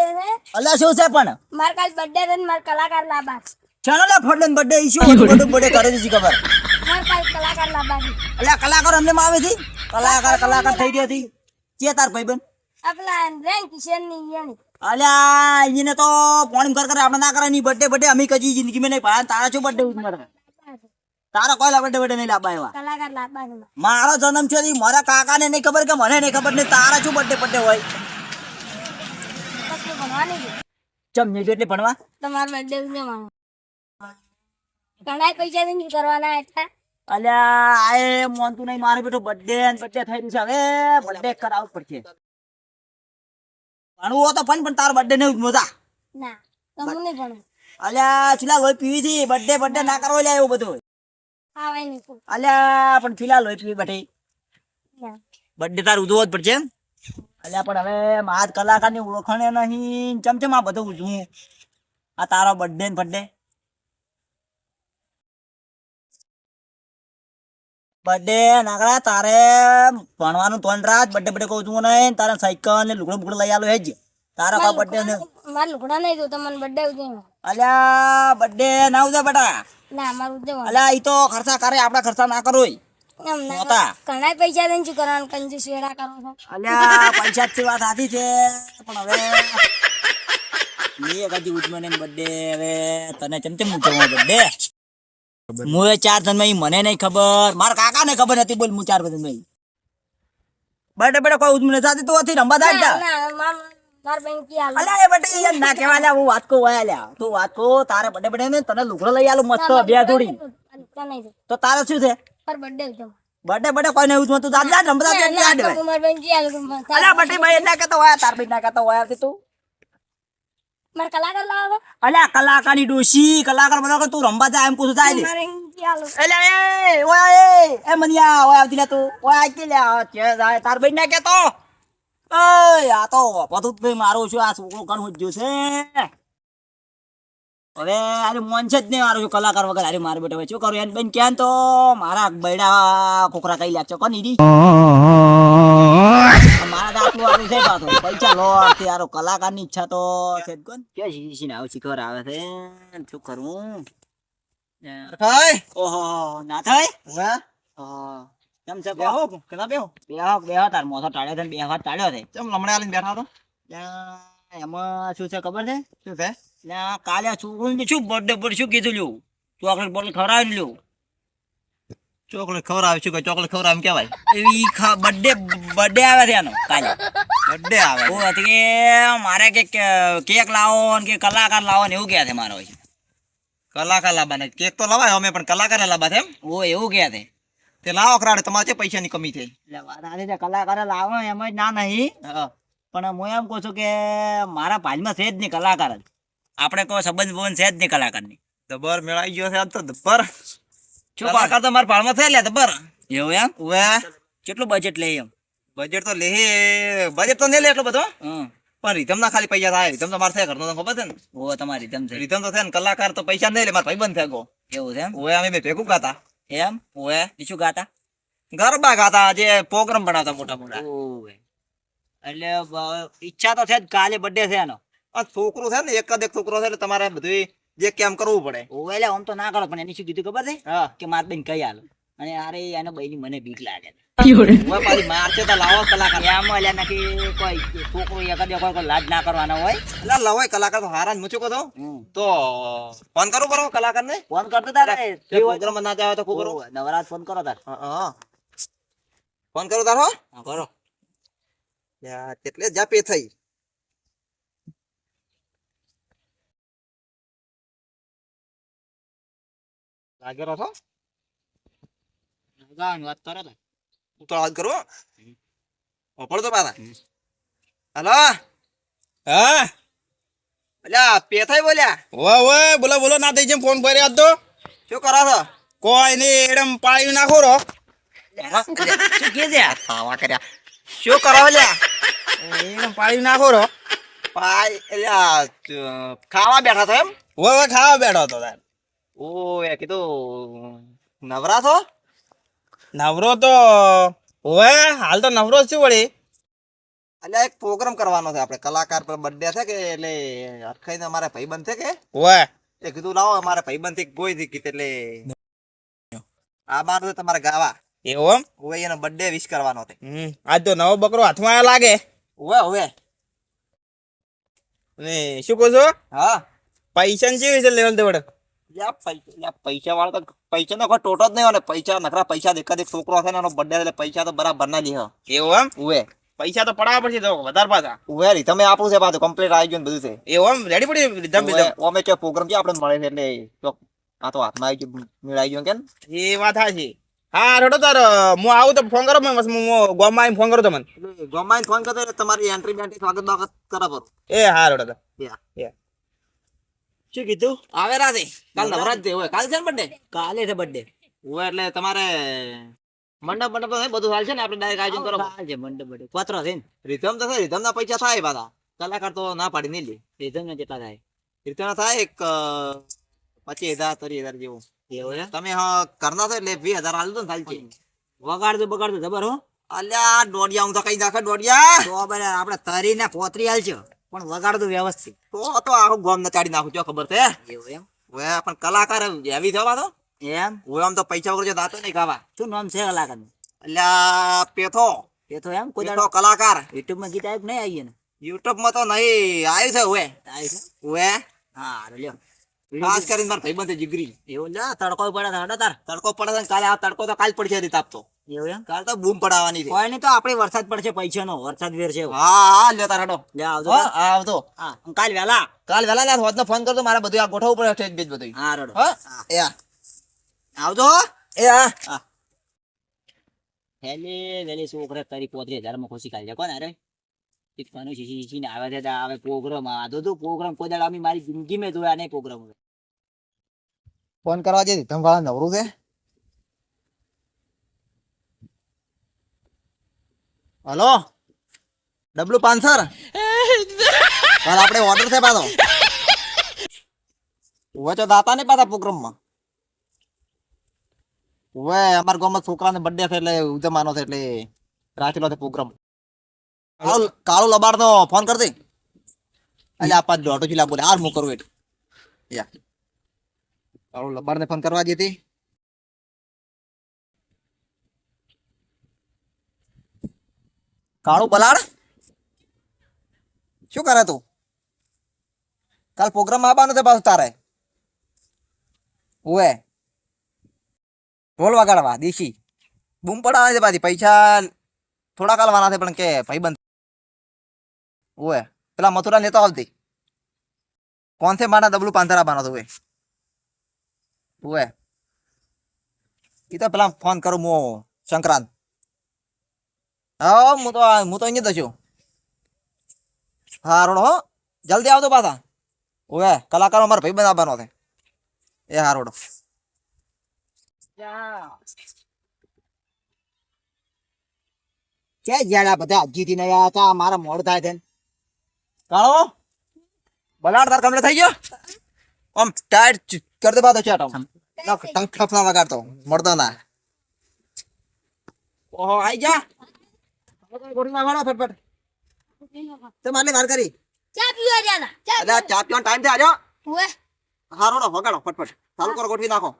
Birthday છે અલા શું છે પણ? માર કાલ બર્થડે છે ને માર કલાકાર છે. ચાલો લે ફોડલે બર્થડે હતું બધું બર્થડે કરે છે ખબર. માર કાલ કલાકાર છે. અલ્યા કલાકાર અમને માં આવે છે? કલાકાર કલાકાર થઈ ગયો થી કે તાર ભાઈબંધ? આપલા રેન કિશનની યાની અલ્યા એને તો ફોન કર કર આપણે ના કરે ની બર્થડે બર્થડે અમે કજી જિંદગી મે નહીં પા તારા શું બર્થડે ઉમર તારા કોઈ બર્થડે બર્થડે નહીં લાવવા એવા કલાકાર લાવવા છે મારે. જન્મ છે ઈ મારા કાકાને નહીં ખબર કે મને નહીં ખબર ને તારા શું બર્થડે બર્થડે હોય? પછી ભણવાની ચમ નહીં એટલે ભણવા? તમારો બર્થડે ઉજવવાનો ઘણા પૈસા નહીં કરવાના હતા અલ્યા આય મોનતું નહીં મારે બેટો બર્થડે બર્થડે થઈ રહ્યું છે. હવે બર્થડે કરાવવું પડશે. ભણવું હોય તો પણ પણ તારો બર્થડે નહીં ઉજમોતા ના તો હું નહીં ભણું અલ્યા ચિલા લોહી પીવી હતી બર્થડે બર્થડે ના કરો લ્યા એવું બધું. અલ્યા પણ ફિલાલ લોહી પીવી બેઠી. ના. બર્થડે તાર ઉજવવો જ પડશે એમ. અલ્યા પણ હવે મારા કલાકારની ઓળખણે નહીં. ચમચમ આ બધું ઉજવું આ તારો બર્થડે ને બર્થડે બર્થડે નાગડા તારે ભણવાનું ત્રણ રાત બર્થડે બર્થડે કહું છું નહીં. તારે સાયકલ ને લુગડો બુગડો લઈ આલો હેજ. તારા કા બર્થડે ને? માર લુગડા નહીં જોતા મને બર્થડે ઉજવવાનો. અલ્યા બર્થડે ના ઉજવે બેટા. ના મારું ઉજવવાનું. અલ્યા ઈ તો ખર્ચા કરે આપડા ખર્ચા ના કરો એમ ઘણા પૈસા દઈને શું કરવાનું કંજૂસ વેડા કરો છો અલ્યા પૈસા થી વાત સાચી છે પણ હવે એ કદી ઉજમને બર્થડે હવે તને ચમ ચમ ઉજવવાનો બર્થડે હું એ ચાર જન્મ મને નહીં ખબર મારા કાકા ને ખબર નથી બોલ હું ચાર જન્મ બર્થડે બર્થડે કોઈ ઉજમને સાથે તો હતી રંબા કી હાલ અલ્યા એ બર્થડે યાર ના કહેવા લ્યા હું વાત હોય લ્યા તું વાત કો તારે બર્થડે ને તને લુગડો લઈ આલો મસ્ત બે જોડી તો તારે શું છે પર બર્થડે ઉજવવાનો બર્થડે બર્થડે કોઈને એવું જોતું તું જા રમતા દાડા એટલે આડ કુમાર માર બેન કી હાલ અલા બર્થડે ભાઈ ના કહેતો હોય તાર ભાઈ ના હોય આવતી તું. માર કલાકાર લાવો. અલ્યા કલાકારની ડોશી કલાકાર બધા તું રમવા જાય એમ પૂછું થાય ને. કી એટલે એ ઓય એ એ મનિયા ઓય આવતી લે તું. ઓય આકી લે આ ચે જાય. તાર ભાઈ ના કેતો ઓય આ તો બધું ભાઈ મારું છું આ છોકરો ઘણું જ છે હવે અરે મોન છે જ નહીં મારું છું કલાકાર વગર અરે મારે બેટા શું કરું એન બેન ક્યાં તો? મારા બૈડા કોકરા કઈ લાગશે કોણ ઈડી મારા દાંતલું આવું છે પાછું. પૈસા લો તે આરો કલાકારની ઈચ્છા તો છે કોણ? કે શીશી આવું આવે છે? શું કરવું થાય ઓહો ના થાય? હા. કેમ છે બેહો કેના બેહો? બેહો બેહો તાર મોસો ટાળ્યો છે ને ટાળ્યો છે. લમણે આલીને બેઠા તો ત્યાં એમાં શું છે ખબર છે? શું છે? ત્યાં કાલે છોકરું શું બર્થડે પર શું કીધું લ્યું? ચોકલેટ બોટલ ખવડાવી લ્યું. ચોકલેટ ખવડાવે શું કે ચોકલેટ ખવડાવે એમ કહેવાય. એવી બર્થડે બર્થડે આવે છે એનો કાલે. બર્થડે આવે. ઓ કે મારે કે કેક લાવો ને કે કલાકાર લાવો ને એવું કહે છે મારો કલાકાર લાવવાને કેક તો લાવાય અમે પણ કલાકાર લાવવા છે એમ? ઓ એવું કહે છે. તે લાવો ખરાડે તમારે પૈસાની કમી થઈ એટલે વાત આ કલાકાર લાવો એમાં જ ના નહીં. હા. પણ હું એમ કહું છું કે મારા ભાઈમાં છે જ નહીં કલાકાર જ. આપણે કોઈ સંબંધ બંધ છે જ નહીં કલાકારની. દબર મેળાઈ ગયો છે આજ તો દબર શું કલાકાર તો મારા ભાળમાં થઈ લે દબર એવું એમ? વે કેટલું બજેટ લે એમ? બજેટ તો લે બજેટ તો નહીં લે એટલો બધો. પણ રીધમ ના ખાલી પૈસા થાય. રીધમ તો મારે થાય ઘરનો ખબર છે ને? ઓ તમારી રીધમ છે. રીધમ તો થાય ને કલાકાર તો પૈસા નહીં લે મારા ભાઈ બંધ થાય ગો એવું છે એમ? ઓએ અમે બે ભેગું ગાતા. એમ? ઓએ બીજું ગાતા? ગરબા ગાતા જે પ્રોગ્રામ બનાવતા મોટા મોટા ઓવે એટલે ઈચ્છા તો છે જ કાલે બર્થડે છે એનો. છોકરો છે ને એક જ એક છોકરો છે એટલે તમારે બધું જે કેમ કરવું પડે. ઓવે એટલે આમ તો ના કરો પણ એની શું કીધું ખબર છે? કે માર બેન કઈ હાલ અને અરે એનો બઈની મને બીક લાગે પાછી માર છે તો લાવો કલાકાર. આમ એટલે નાખી કોઈ છોકરો એક જ કોઈ કોઈ લાજ ના કરવાનો હોય. એટલે કલાકાર તો હારા જ મૂચુકો તો. તો ફોન કરું બરોબર કલાકાર ને ફોન કરતો તારે? પ્રોગ્રામ ના જાવ તો નવરાત ફોન કરો તાર. ફોન કરું તારો કરો. એટલે જાપે થઈ. લાગેલો છો? ગાવાની વાત કરો તાર હું વાત કરું ઓપડ તો પાછા. હલો. હા? અલ્યા પે થઈ બોલ્યા? ઓય ઓય બોલો બોલો ના થઈ જેમ ફોન કર્યો તો. શું કરો છો? કોઈ નહીં એડમ પાડી નાખો રો. શું કે છે? ખાવા કર્યા. શું કરો લ્યા? એડમ પાડી નાખો રો. પાઈ અલ્યા ખાવા બેઠા તો એમ? ઓય ખાવા બેઠો તો તાર. ઓ એ કીધું નવરા છો? નવરો તો ઓય હાલ તો નવરો છું વળી. અલ્યા એક પ્રોગ્રામ કરવાનો છે આપણે કલાકાર પર બર્થડે છે કે એટલે અટકાઈને અમારે ભાઈબંધ છે કે? ઓય એ કીધું લાવો અમારે ભાઈબંધથી કોઈ કીધું એટલે. આ બાર તમારે ગાવા. એવું એમ? ઓય એનો બર્થડે વિશ કરવાનો હતો હમ આજ તો નવો બકરો હાથમાં આવ્યો લાગે. હવે હવે ને શું કહો છો? હા. પૈસા ને કેવી છે લેવલ દેવડ? યા પૈસા યા પૈસા વાળો તો પૈસા નો ટોટો જ નહીં હોય પૈસા નખરા પૈસા દેખા દેખ છોકરો છે ને એનો બર્થડે એટલે પૈસા તો બરાબર ના લે એવું એમ? ઉવે. પૈસા તો પડાવવા પડશે તો વધારે પાછા. ઉવે રી તમે આપણું છે પાછું કમ્પ્લીટ આવી ગયું બધું છે. એવું એમ? રેડી પડી રીધમ ઓવે, અમે કે પ્રોગ્રામ છે આપણે મળે છે એટલે આ તો હાથમાં આવી ગયું મેળાઈ ગયું કે? એ વાત હાચી. હા રોડો તાર. હું આવું તો ફોન કરો મને હું આવીને ફોન કરો તમને. એટલે ગમાઈને ફોન કરતો એટલે તમારી એન્ટ્રી બેન્ટ્રી સ્વાગત બાગત કરા પર એ હા રડો તાર. શું કીધું? આવે રાતે. કાલ નવરાત દે હોય કાલ છે ને બર્થડે કાલે છે બર્થડે હોય એટલે તમારે મંડપ મંડપ તો બધું હાલ છે ને આપણે ડાયરેક્ટ આયોજન કરો. કાલે મંડપ બર્થડે પત્ર છે ને. રીધમ તો છે રીધમ ના પૈસા થાય પાછા. કલાકાર તો ના પાડી નહીં લે. રીધમ ના કેટલા થાય? રીધમ ના થાય એક પચીસ હજાર ત્રીસ હજાર જેવું. છે તમે કરતા કરના તો એટલે વી હજાર ને થાય છે વગાડતો બગાડતો જબર હો. અલ્યા દોડિયા હું તો કઈ નાખે દોડિયા તો બરાબર આપણે તરીને પોતરી હાલ પણ વગાડતો વ્યવસ્થિત. તો તો આખો ગોમ નચાડી નાખું છો ખબર છે? એવું એમ? પણ કલાકાર એવી થવા તો? એમ? હું આમ તો પૈસા વગર જો દાતો નહીં ખાવા. શું નામ છે કલાકાર અલ્યા પેથો. પેથો એમ? કોઈ પેથો કલાકાર. યુટ્યુબમાં ગીત આવ્યું નહીં આવીએ ને યુટ્યુબમાં તો નહીં આવ્યું છે હવે આવ્યું છે? હવે હા લ્યો. ખાસ કરીને મારા ભાઈબંધ જીગરી. એવું લે તડકો પડે તો તાર. તડકો પડે છે ને કાલે આ તડકો તો કાલ પડશે રીત આપતો એવું એમ? કાલ તો બૂમ પડાવવાની છે. કોઈ નહીં તો આપણે વરસાદ પડશે પૈસાનો. વરસાદ વેર છે હા હા લે તાર હડો. લે આવજો હા આવતો હા કાલ વેલા. કાલ વેલા ના હોતનો ફોન કરતો મારે બધું આ ગોઠવવું પડે સ્ટેજ બેજ બધું હા રડો હા એ આવજો એ હા. હેલે વેલી છોકરે તારી પોતરી હજારમાં ખુશી કાઢી કોણ અરે શીખવાનું શીશી શીશીને આવે છે આવે પ્રોગ્રામ આધો તો પ્રોગ્રામ કોઈ દાડા અમે મારી જિંદગી મેં જોયા નહીં પ્રોગ્રામ ફોન કરવા જઈએ તમે વાળા નવરું છે? હલો? ડબલુ પાનસર? કાલ આપણે ઓર્ડર છે પાછો. હવે તો દાતા ને પાછા પ્રોગ્રામમાં હવે અમારા ગામમાં છોકરાને બર્થડે છે એટલે ઉજવવાનો છે એટલે રાખેલો છે પ્રોગ્રામ કાળુ કાળુ લબાડ નો ફોન કર દે. એટલે આપા દોઢો જિલ્લા બોલે આર હું કરું એટલે યા. કાળુ લબાડ ને ફોન કરવા જતી કાળો બલાડ? શું કરે તું? કાલ પ્રોગ્રામ આવવાનો છે પાછું તારે? ઓએ ઢોલ વગાડવા, દેશી. બૂમ પડાવવાની છે પાછી, પૈસા થોડા કાલવાના છે, પણ કે ભાઈબંધ ઓએ પેલા મથુરા લેતો આવતી કોણ છે મારા ડબલું પાંથર આવવાનો તો ઓએ એ તો પેલા ફોન કરું હું સંક્રાંત. હા, હું તો હું તો અહીંયા છું હા રોડો હો. જલ્દી આવતો પાછા. ઓએ કલાકારો અમારે ભાઈ બનાવવાનો છે. એ હા રોડો કે જ્યાં બધા જીતી ને આયા હતા, મારા મોડ થાય છે કાળો? બલાડ તાર કમલે થઈ ગયો? આમ ટાઈટ કર દે બાદો ચાટ આમ ટંક ઠપ ના વગાડતો. મળતો ના. ઓહો આઈ જા. ગોળી ના વાળો ફટફટ. તે મારને વાર કરી. ચા પીવા જાના ચા પીવાનો ટાઈમ છે આજો ઓવે હારો નો વગાડો ફટફટ. ચાલુ કરો ગોઠવી નાખો.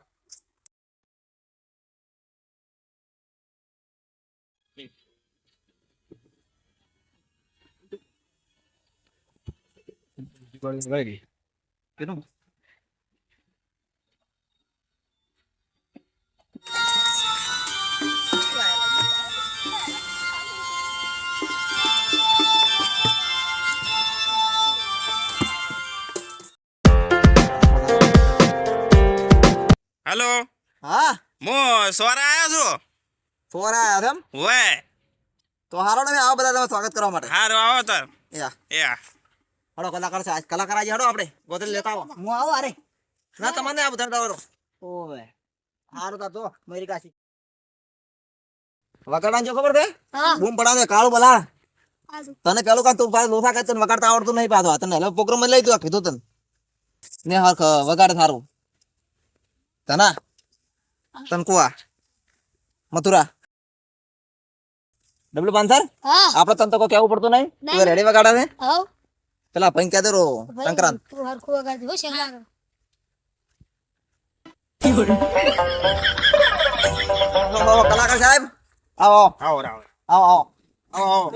હાલો હા. હું સોરા આવ્યો છું? સોરા આયા તેમ ઓય તો હારો ને આવો બધા તમે સ્વાગત કરવા માટે. હારો આવો તર યા. એ હડો કલાકાર છે. આજ કલાકાર આજે હડો આપણે. ગોતરી લેતા આવો. હું આવો અરે ના તમને આ બધા ડાવરો ઓવે. હારો તા તો મારી કાશી વગાડવાનું જો ખબર છે? હા. બૂમ પડાવે કાળું બલા. તને પેલું કામ તું પાછું લોસા કરતો વગાડતા આવડતું નહીં પાછો. તને હવે પ્રોગ્રામ લઈ તું કીધું તને. ને હરખ વગાડે સારું તના? તન કુવા? મથુરા? ડબલ પાંસર હા. આપણે તને તો કોઈ કેવું પડતું નહીં? રેડી વગાડે છે? પેલા ભાઈ ક્યાં દેરો સંક્રાંત તું હરખું વગાડજે હો આવો, કલાકાર સાહેબ. આવો આવો. આવો આવો. આવો આવો.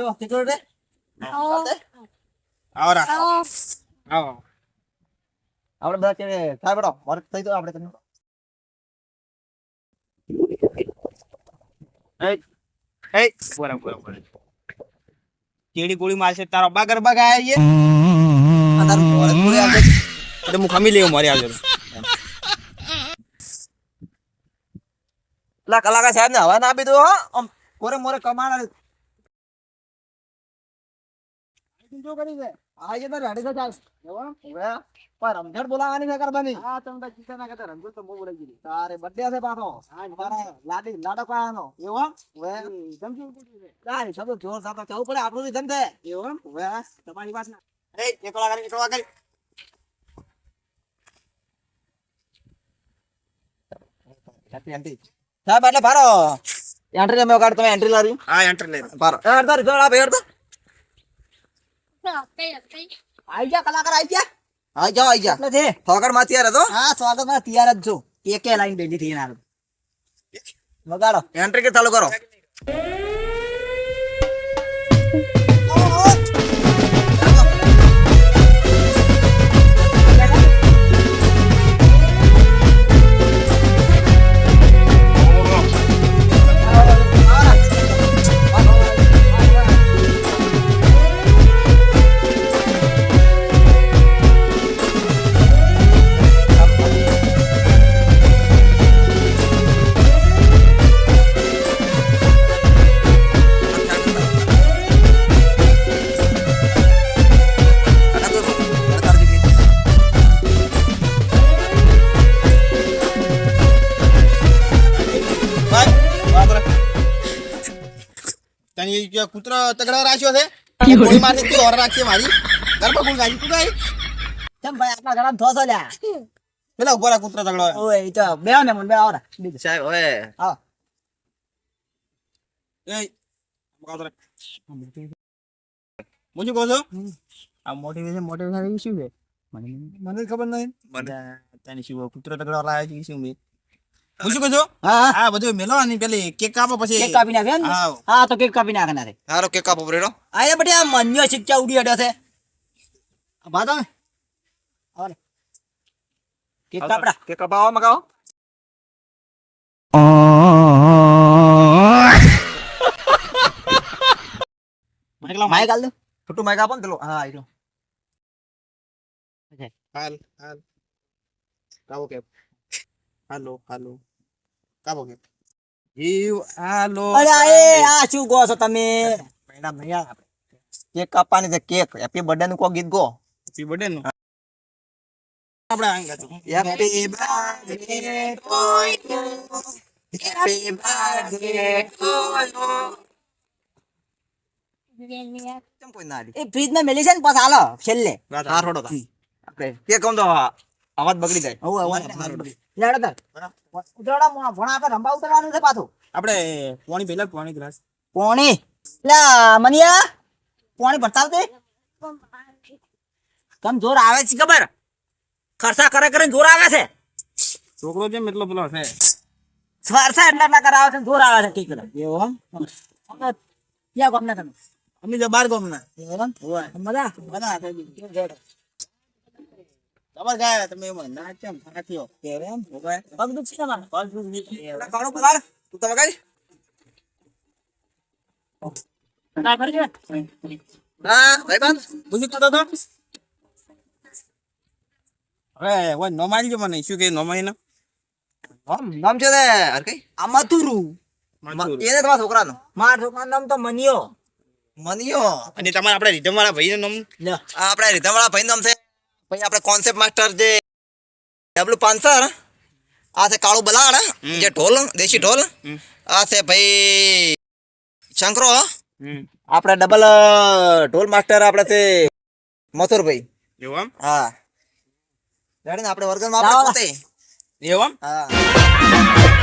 રે. આવો. આવો આવો. આવો આપણે બધા કે સાહેબ બેઠો. મારે થઈ તો આપણે તમને એ બોરા બોરા બોરા કેડી ગોળી મારશે? તારો બા ગરબા એટલે હું ખમી લેવું મારી આવજો પેલા કલાકાર સાહેબ ને હવા ના આપી દો હો. આમ કોરે મોરે કમાણા જો કરી છે. આ જે તારે રેડી તો ચાલ હવે પણ રમઝટ બોલાવાની છે કરવાની હા તમે તો ચિંતા ના કરતા રમઝટ તો હું બોલાઈ ગઈ તારે બર્થડે છે. પાછો લાડી લાડો પાવાનો એવો હવે સમજી તારે શબ્દ જોર સાથે ચાવું પડે આપણું ધંધે એવો હવે તમારી વાત ના એ એકલા કરી એકલા કરી સાહેબ એટલે ભારો એન્ટ્રી તમે કાઢ તમે એન્ટ્રી લારી હા એન્ટર લે ભારો તારી જોડ આપે કઈ આઈ જા કલાકાર આઈ જા આઈ જાઓ આઈ જા એટલે છે માં તૈયાર હતો હા સ્વાગતમાં તૈયાર જ છો એકે લાઈન બેલી થઈ ના વગાડો એન્ટ્રી કે ચાલુ કરો તને જે કૂતરો તગડો રાખ્યો છે? ગોળી મારને તું ઓર રાખી મારી. ગરબા ગોળ ગાઈ તું ગાઈ ચમ ભાઈ આપણા ઘણા ધોસો લ્યા. પેલા ઉપર આ કૂતરો તગડો. ઓય તો બે ને મન બે આવરા બીજું. સાહેબ ઓય. હા. એ કાતરે મુજે કહું છું? આ મોટિવેશન મોટિવેશન શું છે? મને મને ખબર નહીં. તને શું કૂતરો તગડો લાવ્યો છે શું મેં? હું શું કહું હા આ બધું મેલો અને પેલી કેક કાપો પછી કેક કાપી નાખે ને? હા. તો કેક કાપી નાખે નારે હારો કેક કાપો પરેડો. આયા બટી આ મન્યો શિક્ષા ઉડી અડ્યો છે. બાતો આવો કેક કાપડા. કેક કાપાવો મગાવો. માઈક આલ દો. છોટું માઈક આપો ને પેલો. હા આઈ હાલ હાલ. કેપ હાલો હાલો કાપો કેપ જીવ હાલો અરે આ એ આ શું ગો છો તમે મેડમ નહીં આ કેક કાપવાની છે કેક હેપી બર્થડે નું કો ગીત ગો હેપી બર્થડે નું આપણે આંગ ગાતું happy birthday to you happy birthday to you કેમ કોઈ ના એ ફ્રીજમાં મેલી છે ને પાછા હાલો છેલ્લે. હા રોડો આપણે કે કહું તો અવાજ બગડી જાય. હોવે અવાજ લેડો તાર ઉતરડા મોણા ભણા આપણે રંબા ઉતરવાનું છે પાછું. આપણે પાણી પેલા પાણી ગ્લાસ પોણી. લા મનિયા પોણી ભરતાવ કમ જોર આવે છે ખબર? ખર્ચા કરે કરે જોર આવે છે. છોકરો જેમ એટલો પેલો છે. સ્વારસા એટલા ના કરાવે છે જોર આવે છે ઠીક ક્યાં ગામ ના તમે. અમે જો બાર ગામ ના એવું મજા? બધા તમારે ગયા તમે એમાં ના કેમ પગ તમારે? ના કાળો પગાર તું તો વગાડી. ના કરી દે ભાઈ બંધ. પૂછી કરતો તો. હવે ઓય નો મારી જો મને. શું કે નો મારી ના? નામ નામ છે તે અરે કઈ આ મથુરુ એને તમારા છોકરાનો. મારા છોકરાનું નામ તો મનિયો. મનિયો. અને તમારે આપણા રીધમ વાળા ભાઈ નામ આ આપણા રીધમવાળા ભાઈ નામ છે. પછી આપણે કોન્સેપ્ટ માસ્ટર જે ડબલ્યુ પાનસર આ છે કાળું બલાડ જે ઢોલ દેશી ઢોલ આ છે ભાઈ શંકરો. આપણે ડબલ ઢોલ માસ્ટર આપણે છે મથુરભાઈ. એવું હા. ને આપણે વર્ગમાં આપણે પોતે. એવું હા.